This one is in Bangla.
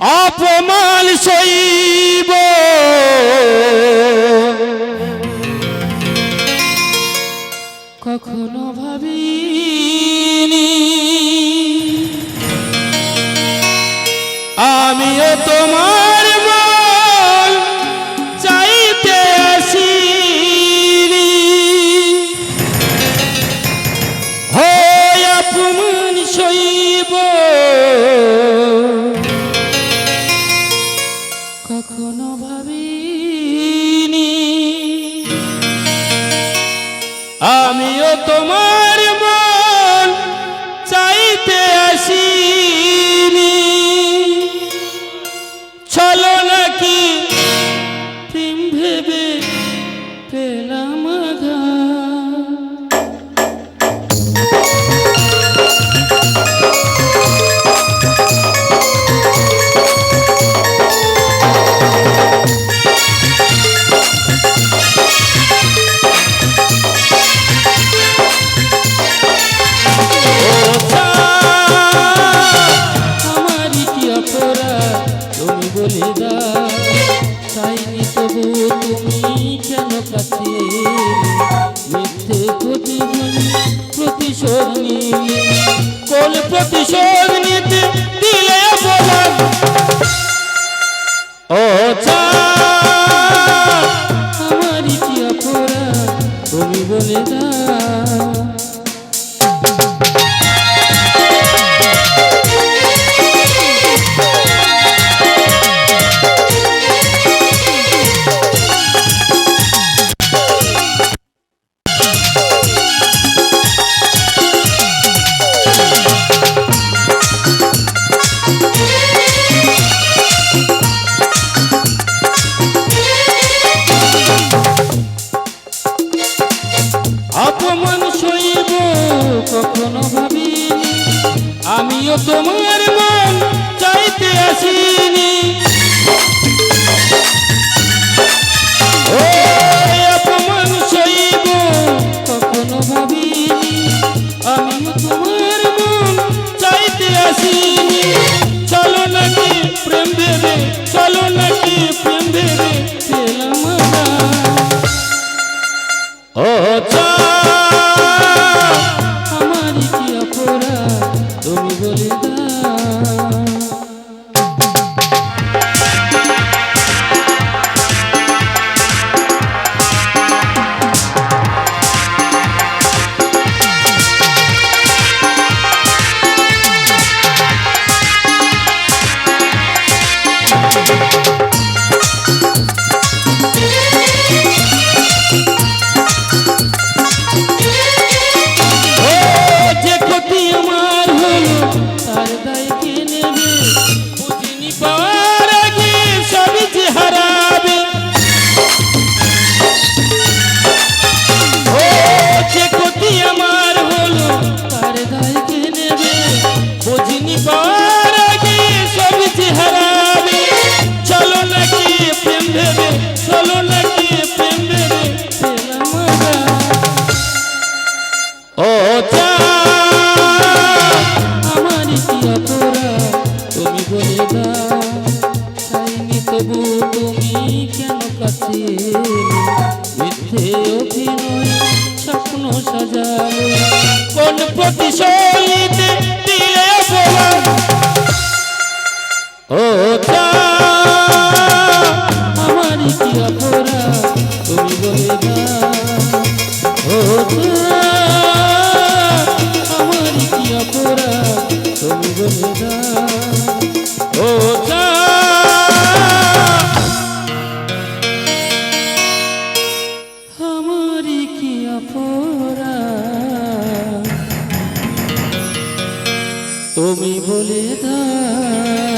অপমান সইব। কখনো ভাবিনি। আমিও তোমার চাইতে আসিনি। হয় আপন সইব। আমিও তোমার মন চাইতে আসিনি। চলো নাকি প্রেম ভেবে পেলাম। তুমি দাও চাইনি তবু তুমি কেন কাছে মিথ্যে প্রতিশোধ নিলে কোন প্রতিশোধ অপমান সইব কখনো ভাবিনি? আমিও তোমার মন চাইতে আসিনি। তুমি বলে हरा মিথ্যে অভিনয় স্বপ্ন সাজালো কোন প্রতিশোধ দিলে ও আমার কি অপরাধ? তুমি বলে না ও তুমি বলে দাও।